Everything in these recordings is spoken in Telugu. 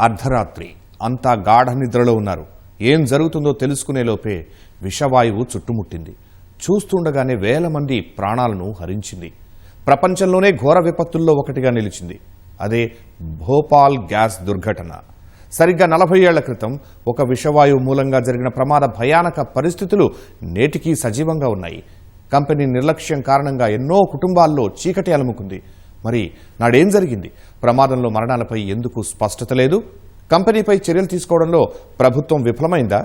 అర్ధరాత్రి. అంతా గాఢ నిద్రలో ఉన్నారు. ఏం జరుగుతుందో తెలుసుకునే లోపే విషవాయువు చుట్టుముట్టింది. చూస్తుండగానే వేల మంది ప్రాణాలను హరించింది. ప్రపంచంలోనే ఘోర విపత్తుల్లో ఒకటిగా నిలిచింది. అదే భోపాల్ గ్యాస్ దుర్ఘటన. సరిగ్గా నలభై ఏళ్ళ క్రితం ఒక విషవాయువు మూలంగా జరిగిన ప్రమాద భయానక పరిస్థితులు నేటికీ సజీవంగా ఉన్నాయి. కంపెనీ నిర్లక్ష్యం కారణంగా ఎన్నో కుటుంబాల్లో చీకటి అలుముకుంది. మరి నాడేం జరిగింది? ప్రమాదంలో మరణాలపై ఎందుకు స్పష్టత లేదు? కంపెనీపై చర్యలు తీసుకోవడంలో ప్రభుత్వం విఫలమైందా?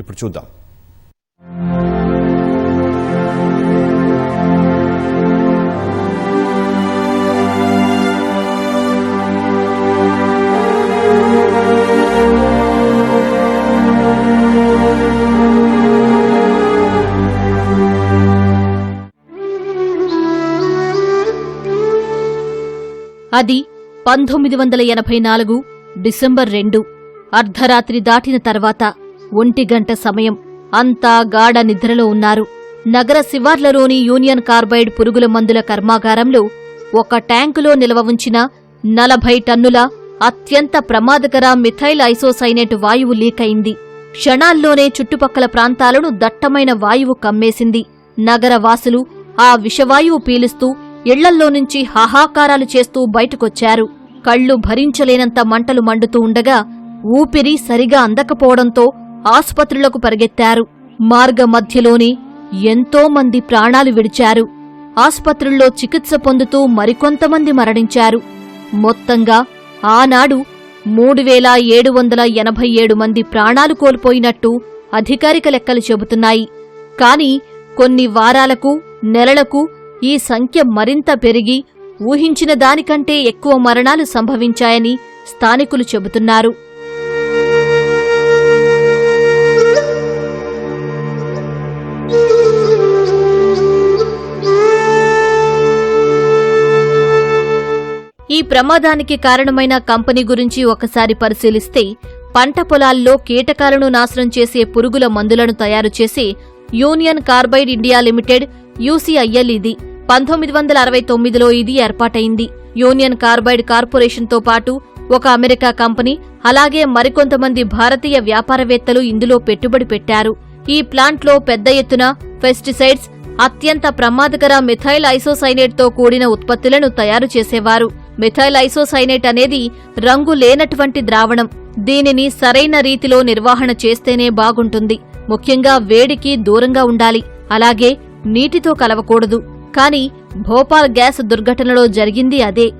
ఇప్పుడు చూద్దాం. అది పంతొమ్మిది వందల ఎనభై నాలుగు డిసెంబర్ రెండు అర్ధరాత్రి దాటిన తర్వాత ఒంటి గంట సమయం అంతా గాఢ నిద్రలో ఉన్నారు. నగర శివార్లలోని యూనియన్ కార్బైడ్ పురుగుల మందుల కర్మాగారంలో ఒక ట్యాంకులో నిల్వ ఉంచిన నలభై టన్నుల అత్యంత ప్రమాదకర మిథైల్ ఐసోసైనేట్ వాయువు లీకైంది క్షణాల్లోనే చుట్టుపక్కల ప్రాంతాలను దట్టమైన వాయువు కమ్మేసింది. నగరవాసులు ఆ విషవాయువు పీలుస్తూ ఇళ్ళల్లో నుంచి హాహాకారాలు చేస్తూ బయటకొచ్చారు. కళ్ళు భరించలేనంత మంటలు మండుతూ ఉండగా ఊపిరి సరిగా అందకపోవడంతో ఆసుపత్రులకు పరిగెత్తారు. మార్గ మధ్యలోనే ఎంతో మంది ప్రాణాలు విడిచారు. ఆసుపత్రుల్లో చికిత్స పొందుతూ మరికొంతమంది మరణించారు. మొత్తంగా ఆనాడు మూడు వేల ఏడు వందల ఎనభై ఏడు మంది ప్రాణాలు కోల్పోయినట్టు అధికారిక లెక్కలు చెబుతున్నాయి. కాని కొన్ని వారాలకు నెలలకు ఈ సంఖ్య మరింత పెరిగి ఊహించిన దానికంటే ఎక్కువ మరణాలు సంభవించాయని స్థానికులు చెబుతున్నారు. ఈ ప్రమాదానికి కారణమైన కంపెనీ గురించి ఒకసారి పరిశీలిస్తే పంట పొలాల్లో కీటకాలను నాశనం చేసే పురుగుల మందులను తయారు చేసే Union Carbide India Limited UCIL ఇది. పంతొమ్మిది వందల అరవై తొమ్మిదిలో ఇది ఏర్పాటైంది. యూనియన్ కార్బైడ్ కార్పొరేషన్తో పాటు ఒక అమెరికా కంపెనీ అలాగే మరికొంతమంది భారతీయ వ్యాపారవేత్తలు ఇందులో పెట్టుబడి పెట్టారు. ఈ ప్లాంట్లో పెద్ద ఎత్తున పెస్టిసైడ్స్ అత్యంత ప్రమాదకర మిథైల్ ఐసోసైనేట్తో కూడిన ఉత్పత్తులను తయారు చేసేవారు. మిథైల్ ఐసోసైనేట్ అనేది రంగు లేనటువంటి ద్రావణం. దీనిని సరైన రీతిలో నిర్వహణ చేస్తేనే బాగుంటుంది. ముఖ్యంగా వేడికి దూరంగా ఉండాలి. అలాగే నీటితో కలవకూడదు. కాని భోపాల్ గ్యాస్ దుర్ఘటనలో జరిగింది అదే.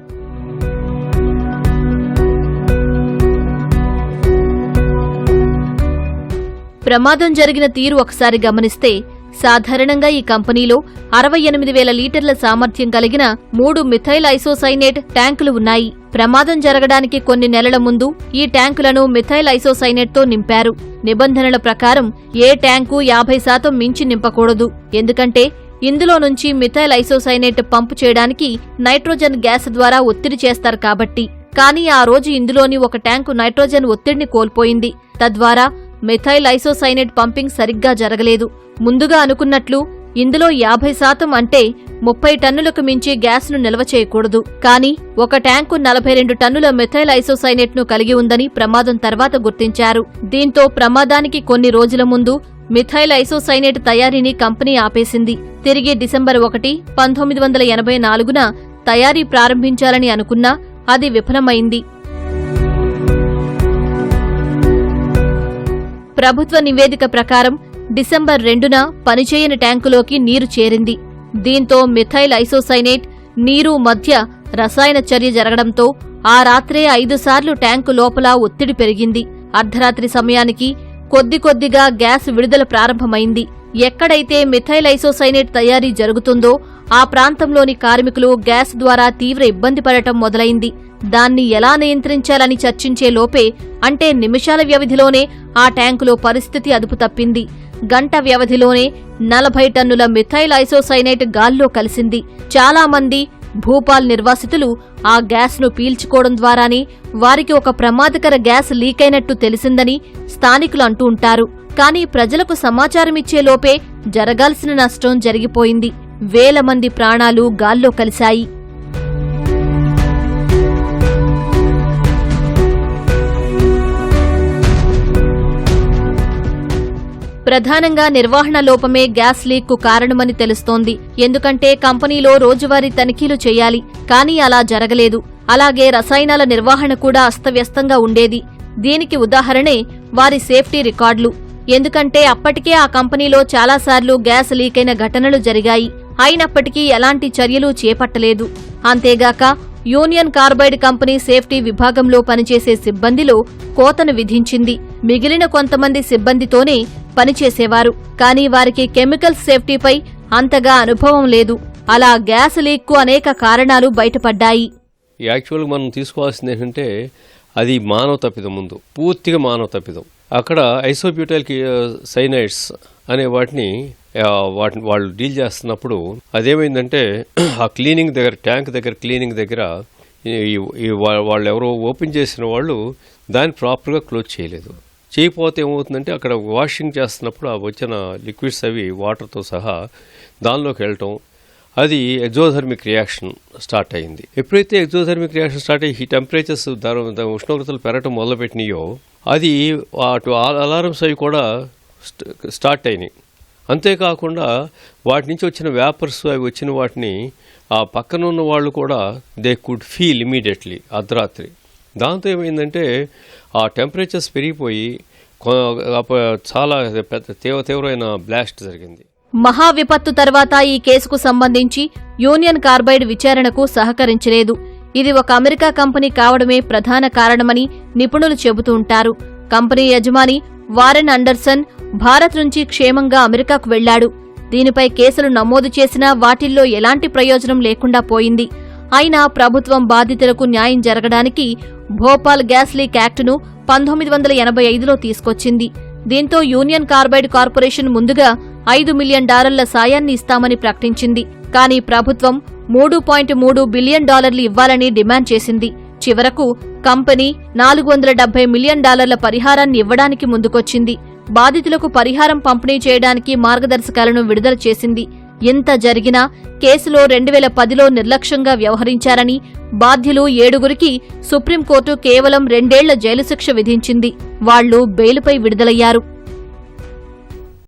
ప్రమాదం జరిగిన తీరు ఒకసారి గమనిస్తే సాధారణంగా ఈ కంపెనీలో అరవై ఎనిమిది వేల లీటర్ల సామర్థ్యం కలిగిన మూడు మిథైల్ ఐసోసైనేట్ ట్యాంకులు ఉన్నాయి. ప్రమాదం జరగడానికి కొన్ని నెలల ముందు ఈ ట్యాంకులను మిథైల్ ఐసోసైనేట్తో నింపారు. నిబంధనల ప్రకారం ఏ ట్యాంకు యాభై శాతం మించి నింపకూడదు. ఎందుకంటే ఇందులో నుంచి మిథైల్ ఐసోసైనేట్ పంపు చేయడానికి నైట్రోజన్ గ్యాస్ ద్వారా ఒత్తిడి చేస్తారు కాబట్టి. కానీ ఆ రోజు ఇందులోని ఒక ట్యాంకు నైట్రోజన్ ఒత్తిడిని కోల్పోయింది. తద్వారా మిథైల్ ఐసోసైనేట్ పంపింగ్ సరిగ్గా జరగలేదు. ముందుగా అనుకున్నట్లు ఇందులో యాభై శాతం అంటే ముప్పై టన్నులకు మించి గ్యాస్ను నిల్వ చేయకూడదు. కానీ ఒక ట్యాంకు నలభై రెండు టన్నుల మిథైల్ ఐసోసైనేట్ను కలిగి ఉందని ప్రమాదం తర్వాత గుర్తించారు. దీంతో ప్రమాదానికి కొన్ని రోజుల ముందు మిథైల్ ఐసోసైనేట్ తయారీని కంపెనీ ఆపేసింది. తిరిగి డిసెంబర్ ఒకటి పంతొమ్మిది వందల ఎనభై నాలుగున తయారీ ప్రారంభించాలని అనుకున్నా అది విఫలమైంది. ప్రభుత్వ నివేదిక ప్రకారం డిసెంబర్ రెండున పనిచేయని ట్యాంకులోకి నీరు చేరింది. దీంతో మిథైల్ ఐసోసైనేట్ నీరు మధ్య రసాయన చర్య జరగడంతో ఆ రాత్రే ఐదుసార్లు ట్యాంకు లోపల ఒత్తిడి పెరిగింది. అర్ధరాత్రి సమయానికి కొద్ది కొద్దిగా గ్యాస్ విడుదల ప్రారంభమైంది. ఎక్కడైతే మిథైల్ ఐసోసైనేట్ తయారీ జరుగుతుందో ఆ ప్రాంతంలోని కార్మికులు గ్యాస్ ద్వారా తీవ్ర ఇబ్బంది పడటం మొదలైంది. దాన్ని ఎలా నియంత్రించాలని చర్చించే లోపే అంటే నిమిషాల వ్యవధిలోనే ఆ ట్యాంకులో పరిస్థితి అదుపు తప్పింది. గంట వ్యవధిలోనే నలభై టన్నుల మిథైల్ ఐసోసైనేట్ గాల్లో కలిసింది. చాలా మంది భూపాల్ నిర్వాసితులు ఆ గ్యాస్ను పీల్చుకోవడం ద్వారానే వారికి ఒక ప్రమాదకర గ్యాస్ లీకైనట్టు తెలిసిందని స్థానికులు అంటూ ఉంటారు. కానీ ప్రజలకు సమాచారమిచ్చే లోపే జరగాల్సిన నష్టం జరిగిపోయింది. వేల మంది ప్రాణాలు గాల్లో కలిశాయి. ప్రధానంగా నిర్వహణ లోపమే గ్యాస్ లీక్కు కారణమని తెలుస్తోంది. ఎందుకంటే కంపెనీలో రోజువారీ తనిఖీలు చేయాలి కానీ అలా జరగలేదు. అలాగే రసాయనాల నిర్వహణ కూడా అస్తవ్యస్తంగా ఉండేది. దీనికి ఉదాహరణే వారి సేఫ్టీ రికార్డులు. ఎందుకంటే అప్పటికే ఆ కంపెనీలో చాలాసార్లు గ్యాస్ లీకైన ఘటనలు జరిగాయి. అయినప్పటికీ ఎలాంటి చర్యలు చేపట్టలేదు. అంతేగాక యూనియన్ కార్బైడ్ కంపెనీ సేఫ్టీ విభాగంలో పనిచేసే సిబ్బందిలో కోతను విధించింది. మిగిలిన కొంతమంది సిబ్బందితోనే పనిచేసేవారు. కానీ వారికి కెమికల్ సేఫ్టీపై అంతగా అనుభవం లేదు. అలా గ్యాస్ లీక్కు అనేక కారణాలు బయటపడ్డాయి. యాక్చువల్గా మనం తీసుకోవాల్సింది ఏంటంటే అది మానవ తప్పిదం ముందు పూర్తిగా మానవ తప్పిదం. అక్కడ ఐసోబ్యూటైల్ సైనైడ్స్ అనే వాటిని వాటిని వాళ్ళు డీల్ చేస్తున్నప్పుడు అదేమైందంటే ఆ క్లీనింగ్ దగ్గర ట్యాంక్ దగ్గర క్లీనింగ్ దగ్గర వాళ్ళు ఎవరో ఓపెన్ చేసిన వాళ్ళు దాన్ని ప్రాపర్గా క్లోజ్ చేయలేదు. చేయకపోతే ఏమవుతుందంటే అక్కడ వాషింగ్ చేస్తున్నప్పుడు ఆ వచ్చిన లిక్విడ్స్ అవి వాటర్తో సహా దానిలోకి వెళ్ళటం. అది ఎగ్జోథర్మిక్ రియాక్షన్ స్టార్ట్ అయింది. ఎప్పుడైతే ఎగ్జోథర్మిక్ రియాక్షన్ స్టార్ట్ అయ్యి టెంపరేచర్స్ దాని ఉష్ణోగ్రతలు పెరగటం మొదలుపెట్టినాయో అది అటు అలారమ్స్ అవి కూడా స్టార్ట్ అయినాయి. అంతేకాకుండా వాటి నుంచి వచ్చిన వ్యాపర్స్ అవి వచ్చిన వాటిని ఆ పక్కన ఉన్న వాళ్ళు కూడా దే కుడ్ ఫీల్ ఇమీడియట్లీ అర్ధరాత్రి. దాంతో ఏమైందంటే ఆ టెంపరేచర్స్ పెరిగిపోయి చాలా పెద్ద తీవ్ర తీవ్రమైన బ్లాస్ట్ జరిగింది. మహా విపత్తు తర్వాత ఈ కేసుకు సంబంధించి యూనియన్ కార్బైడ్ విచారణకు సహకరించలేదు. ఇది ఒక అమెరికా కంపెనీ కావడమే ప్రధాన కారణమని నిపుణులు చెబుతూ ఉంటారు. కంపెనీ యజమాని వారెన్ అండర్సన్ భారత్ నుంచి క్షేమంగా అమెరికాకు వెళ్ళాడు. దీనిపై కేసులు నమోదు చేసినా వాటిల్లో ఎలాంటి ప్రయోజనం లేకుండా పోయింది. అయినా ప్రభుత్వం బాధితులకు న్యాయం జరగడానికి భోపాల్ గ్యాస్ లీక్ యాక్టును పంతొమ్మిది వందల ఎనభై ఐదులో తీసుకొచ్చింది. దీంతో యూనియన్ కార్బైడ్ కార్పొరేషన్ ముందుగా ఐదు మిలియన్ డాలర్ల సాయాన్ని ఇస్తామని ప్రకటించింది. కానీ ప్రభుత్వం మూడు పాయింట్ మూడు బిలియన్ డాలర్లు ఇవ్వాలని డిమాండ్ చేసింది. చివరకు కంపెనీ నాలుగు వందల డెబ్బై మిలియన్ డాలర్ల పరిహారాన్ని ఇవ్వడానికి ముందుకొచ్చింది. బాధితులకు పరిహారం పంపిణీ చేయడానికి మార్గదర్శకాలను విడుదల చేసింది. ఇంత జరిగినా కేసులో రెండు వేల పదిలో నిర్లక్ష్యంగా వ్యవహరించారని బాధ్యులు ఏడుగురికి సుప్రీంకోర్టు కేవలం రెండేళ్ళ జైలు శిక్ష విధించింది. వాళ్ళు బెయిలుపై విడుదలయ్యారు.